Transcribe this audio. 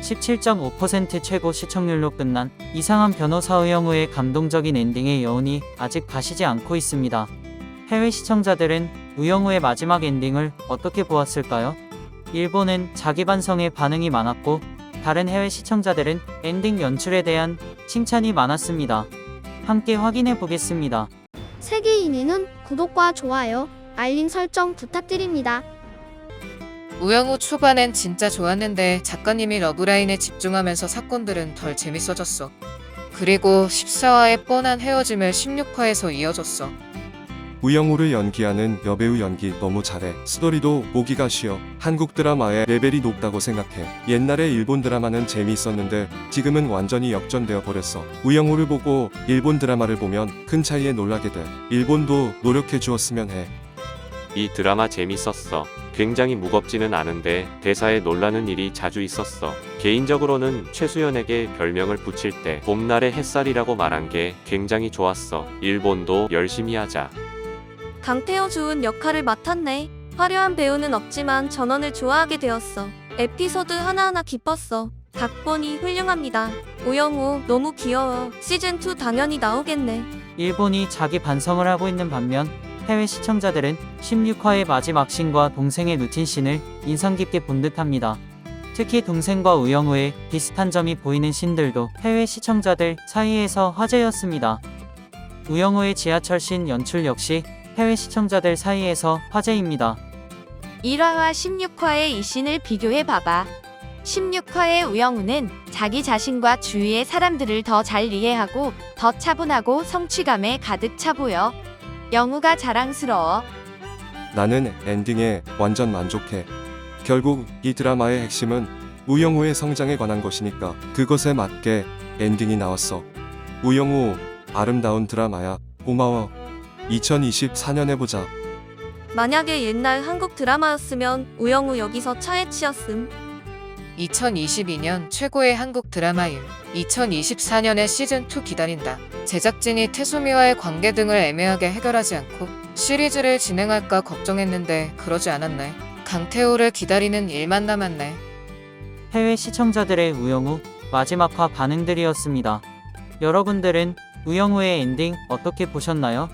17.5% 최고 시청률로 끝난 이상한 변호사 우영우의 감동적인 엔딩의 여운이 아직 가시지 않고 있습니다. 해외 시청자들은 우영우의 마지막 엔딩을 어떻게 보았을까요? 일본은 자기 반성에 반응이 많았고 다른 해외 시청자들은 엔딩 연출에 대한 칭찬이 많았습니다. 함께 확인해 보겠습니다. 세계인에는 구독과 좋아요, 알림 설정 부탁드립니다. 우영우 초반엔 진짜 좋았는데 작가님이 러브라인에 집중하면서 사건들은 덜 재밌어졌어. 그리고 14화의 뻔한 헤어짐을 16화에서 이어졌어. 우영우를 연기하는 여배우 연기 너무 잘해. 스토리도 보기가 쉬워. 한국 드라마의 레벨이 높다고 생각해. 옛날에 일본 드라마는 재미있었는데 지금은 완전히 역전되어 버렸어. 우영우를 보고 일본 드라마를 보면 큰 차이에 놀라게 돼. 일본도 노력해 주었으면 해. 이 드라마 재밌었어. 굉장히 무겁지는 않은데 대사에 놀라는 일이 자주 있었어. 개인적으로는 최수연에게 별명을 붙일 때 봄날의 햇살이라고 말한 게 굉장히 좋았어. 일본도 열심히 하자. 강태호 좋은 역할을 맡았네. 화려한 배우는 없지만 전원을 좋아하게 되었어. 에피소드 하나하나 기뻤어. 각본이 훌륭합니다. 오영우 너무 귀여워. 시즌2 당연히 나오겠네. 일본이 자기 반성을 하고 있는 반면 해외 시청자들은 16화의 마지막 씬과 동생의 루틴 씬을 인상 깊게 본 듯합니다. 특히 동생과 우영우의 비슷한 점이 보이는 씬들도 해외 시청자들 사이에서 화제였습니다. 우영우의 지하철 씬 연출 역시 해외 시청자들 사이에서 화제입니다. 1화와 16화의 이 씬을 비교해 봐봐. 16화의 우영우는 자기 자신과 주위의 사람들을 더 잘 이해하고 더 차분하고 성취감에 가득 차 보여. 영우가 자랑스러워. 나는 엔딩에 완전 만족해. 결국 이 드라마의 핵심은 우영우의 성장에 관한 것이니까 그것에 맞게 엔딩이 나왔어. 우영우 아름다운 드라마야. 고마워. 2024년에 보자. 만약에 옛날 한국 드라마였으면 우영우 여기서 차에 치였음. 2022년 최고의 한국 드라마임. 2024년에 시즌2 기다린다. 제작진이 태소미와의 관계 등을 애매하게 해결하지 않고 시리즈를 진행할까 걱정했는데 그러지 않았네. 강태호를 기다리는 일만 남았네. 해외 시청자들의 우영우 마지막화 반응들이었습니다. 여러분들은 우영우의 엔딩 어떻게 보셨나요?